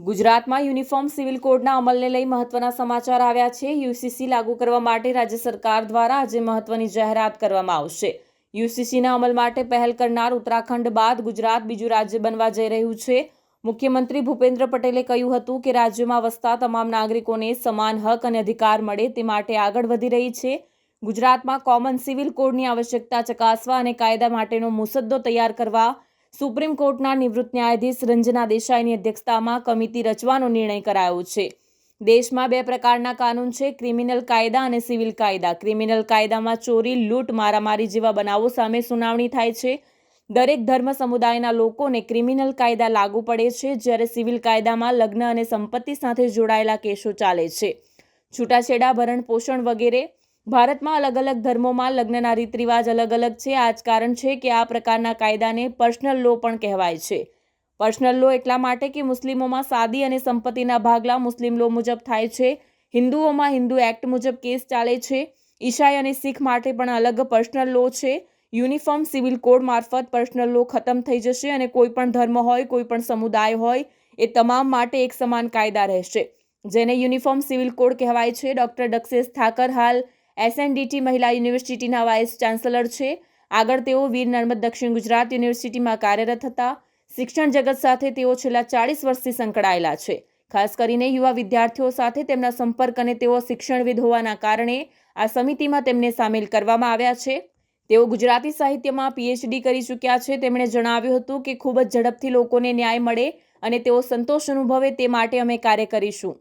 ગુજરાતમાં uniform civil કોડના અમલને લઈ મહત્વના સમાચાર આવ્યા છે. યુસીસી લાગુ કરવા માટે રાજ્ય સરકાર દ્વારા આજે મહત્વની જાહેરાત કરવામાં આવશે. યુસીસીના અમલ માટે પહેલ કરનાર ઉત્તરાખંડ બાદ ગુજરાત બીજું રાજ્ય બનવા જઈ રહ્યું છે. મુખ્યમંત્રી ભૂપેન્દ્ર પટેલે કહ્યું હતું કે રાજ્યમાં વસતા તમામ નાગરિકોને સમાન હક અને અધિકાર મળે તે માટે આગળ વધી રહી છે. ગુજરાતમાં કોમન સિવિલ કોડની આવશ્યકતા ચકાસવા અને કાયદા માટેનો મુસદ્દો તૈયાર કરવા સુપ્રીમ કોર્ટના નિવૃત્ત ન્યાયાધીશ રંજના દેસાઈની અધ્યક્ષતામાં કમિટી રચવાનો નિર્ણય કરાયો છે. દેશમાં બે પ્રકારના કાનૂન છે, ક્રિમિનલ કાયદા અને સિવિલ કાયદા. ક્રિમિનલ કાયદામાં ચોરી, લૂંટ, મારામારી જેવા બનાવો સામે સુનાવણી થાય છે. દરેક ધર્મ સમુદાયના લોકોને ક્રિમિનલ કાયદા લાગુ પડે છે, જ્યારે સિવિલ કાયદામાં લગ્ન અને સંપત્તિ સાથે જોડાયેલા કેસો ચાલે છે. છૂટાછેડા, ભરણ પોષણ વગેરે ભારતમાં અલગ અલગ ધર્મોમાં લગ્નના રીત રિવાજ અલગ અલગ છે. આ જ કારણ છે કે આ પ્રકારના કાયદાને પર્સનલ લો પણ કહેવાય છે. પર્સનલ લો એટલા માટે કે મુસ્લિમોમાં સાદી અને સંપત્તિના ભાગલા મુસ્લિમ લો મુજબ થાય છે. હિન્દુઓમાં હિન્દુ એક્ટ મુજબ કેસ ચાલે છે. ઈસાઈ અને શીખ માટે પણ અલગ પર્સનલ લો છે. યુનિફોર્મ સિવિલ કોડ મારફત પર્સનલ લો ખતમ થઈ જશે અને કોઈ પણ ધર્મ હોય, કોઈ પણ સમુદાય હોય, એ તમામ માટે એક સમાન કાયદા રહેશે. જેને યુનિફોર્મ સિવિલ કોડ કહેવાય છે. ડૉક્ટર દક્ષેશ ઠાકર હાલ એસએનડીટી મહિલા યુનિવર્સિટીના વાઇસ ચાન્સલર છે. આગળ તેઓ વીર નર્મદ દક્ષિણ ગુજરાત યુનિવર્સિટીમાં કાર્યરત હતા. શિક્ષણ જગત સાથે તેઓ છેલ્લા ચાળીસ વર્ષથી સંકળાયેલા છે. ખાસ કરીને યુવા વિદ્યાર્થીઓ સાથે તેમના સંપર્ક અને તેઓ શિક્ષણવિદ હોવાના કારણે આ સમિતિમાં તેમને સામેલ કરવામાં આવ્યા છે. તેઓ ગુજરાતી સાહિત્યમાં પીએચડી કરી ચૂક્યા છે. તેમણે જણાવ્યું હતું કે ખૂબ જ ઝડપથી લોકોને ન્યાય મળે અને તેઓ સંતોષ અનુભવે તે માટે અમે કાર્ય કરીશું.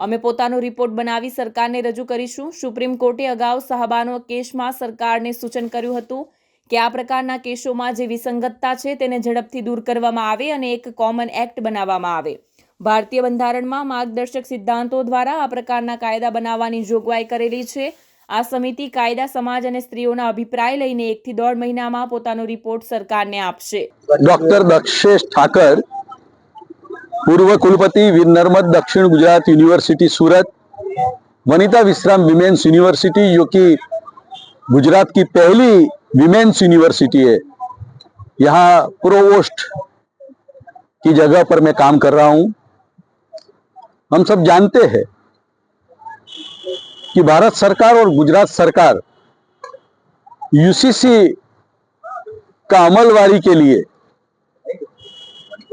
અમે પોતાનો રિપોર્ટ બનાવી સરકારને રજૂ કરીશું. સુપ્રીમ કોર્ટે અગાઉ સાહબાનો કેસમાં સરકારને સૂચન કર્યું હતું કે આ પ્રકારના કેસોમાં જે વિસંગતતા છે તેને ઝડપથી દૂર કરવામાં આવે અને એક કોમન એક્ટ બનાવવામાં આવે. ભારતીય બંધારણમાં માર્ગદર્શક સિદ્ધાંતો દ્વારા આ પ્રકારના કાયદા બનાવવાની જોગવાઈ કરેલી છે. આ સમિતિ કાયદા, સમાજ અને સ્ત્રીઓના અભિપ્રાય લઈને એકથી દોઢ મહિનામાં પોતાનો રિપોર્ટ સરકારને આપશે. ડોક્ટર દક્ષેશ ઠાકર पूर्व कुलपति वीर नर्मद, दक्षिण गुजरात यूनिवर्सिटी सूरत। वनिता विश्राम विमेंस यूनिवर्सिटी जो कि गुजरात की पहली विमेंस यूनिवर्सिटी है। यहाँ प्रोवोस्ट की जगह पर मैं काम कर रहा हूँ। हम सब जानते हैं कि भारत सरकार और गुजरात सरकार यूसीसी का अमलवारी के लिए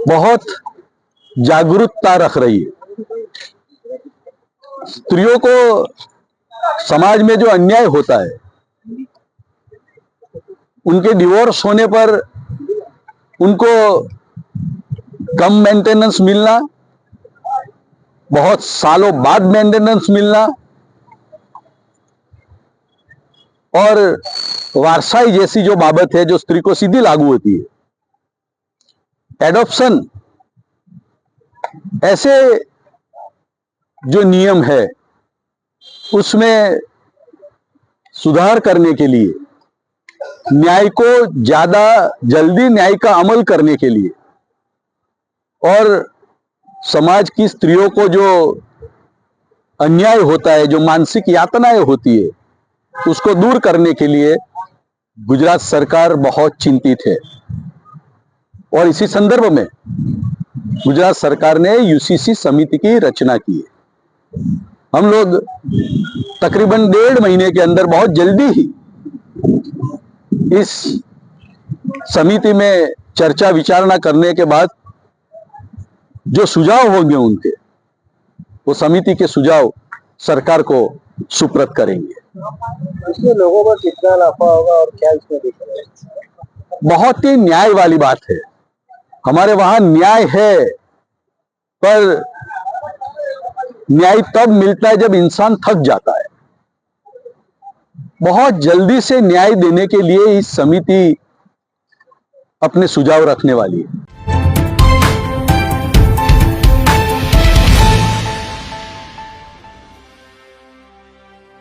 बहुत जागरूकता रख रही है। स्त्रियों को समाज में जो अन्याय होता है, उनके डिवोर्स होने पर उनको कम मेंटेनेंस मिलना, बहुत सालों बाद मेंटेनेंस मिलना, और वारसाई जैसी जो बाबत है, जो स्त्री को सीधी लागू होती है। एडॉप्शन ऐसे जो नियम है, उसमें सुधार करने के लिए, न्याय को ज़्यादा जल्दी न्याय का अमल करने के लिए, और समाज की स्त्रियों को जो अन्याय होता है, जो मानसिक यातनाएँ होती है, उसको दूर करने के लिए गुजरात सरकार बहुत चिंतित है। और इसी संदर्भ में गुजरात सरकार ने यूसीसी समिति की रचना की है। हम लोग तकरीबन डेढ़ महीने के अंदर बहुत जल्दी ही इस समिति में चर्चा विचारणा करने के बाद जो सुझाव होंगे उनके वो समिति के सुझाव सरकार को सुप्रत करेंगे। इसमें लोगों को कितना नफा होगा और क्या इसमें बहुत ही न्याय वाली बात है। हमारे वहाँ न्याय है, पर न्याय तब मिलता है जब इंसान थक जाता है। बहुत जल्दी से न्याय देने के लिए इस समिति अपने सुझाव रखने वाली है।